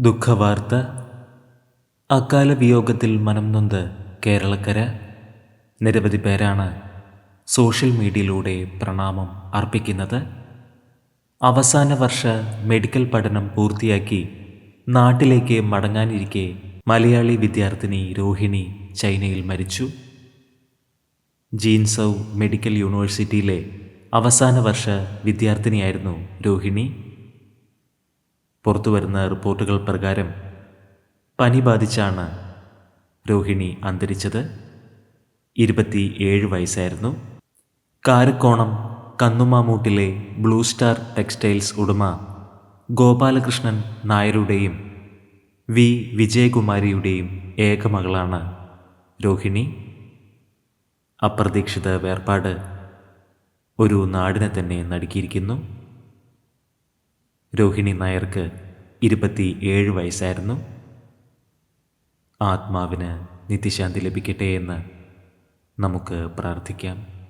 ദുഃഖവാർത്ത. അകാല വിയോഗത്തിൽ മനം നൊന്ത് കേരളക്കര. നിരവധി പേരാണ് സോഷ്യൽ മീഡിയയിലൂടെ പ്രണാമം അർപ്പിക്കുന്നത്. അവസാന വർഷ മെഡിക്കൽ പഠനം പൂർത്തിയാക്കി നാട്ടിലേക്ക് മടങ്ങാനിരിക്കെ മലയാളി വിദ്യാർത്ഥിനി രോഹിണി ചൈനയിൽ മരിച്ചു. ജീൻസൗ മെഡിക്കൽ യൂണിവേഴ്സിറ്റിയിലെ അവസാന വർഷ വിദ്യാർത്ഥിനിയായിരുന്നു രോഹിണി. പുറത്തുവരുന്ന റിപ്പോർട്ടുകൾ പ്രകാരം പനി ബാധിച്ചാണ് രോഹിണി അന്തരിച്ചത്. ഇരുപത്തി ഏഴ് വയസ്സായിരുന്നു. കാരക്കോണം കന്നുമാമൂട്ടിലെ ബ്ലൂ സ്റ്റാർ ടെക്സ്റ്റൈൽസ് ഉടമ ഗോപാലകൃഷ്ണൻ നായരുടെയും വി. വിജയകുമാരിയുടെയും ഏകമകളാണ് രോഹിണി. അപ്രതീക്ഷിത വേർപാട് ഒരു നാടിനെ തന്നെ നടുക്കിയിരിക്കുന്നു. രോഹിണി നായർക്ക് ഇരുപത്തി ഏഴ് വയസ്സായിരുന്നു. ആത്മാവിന് നിത്യശാന്തി ലഭിക്കട്ടെ എന്ന് നമുക്ക് പ്രാർത്ഥിക്കാം.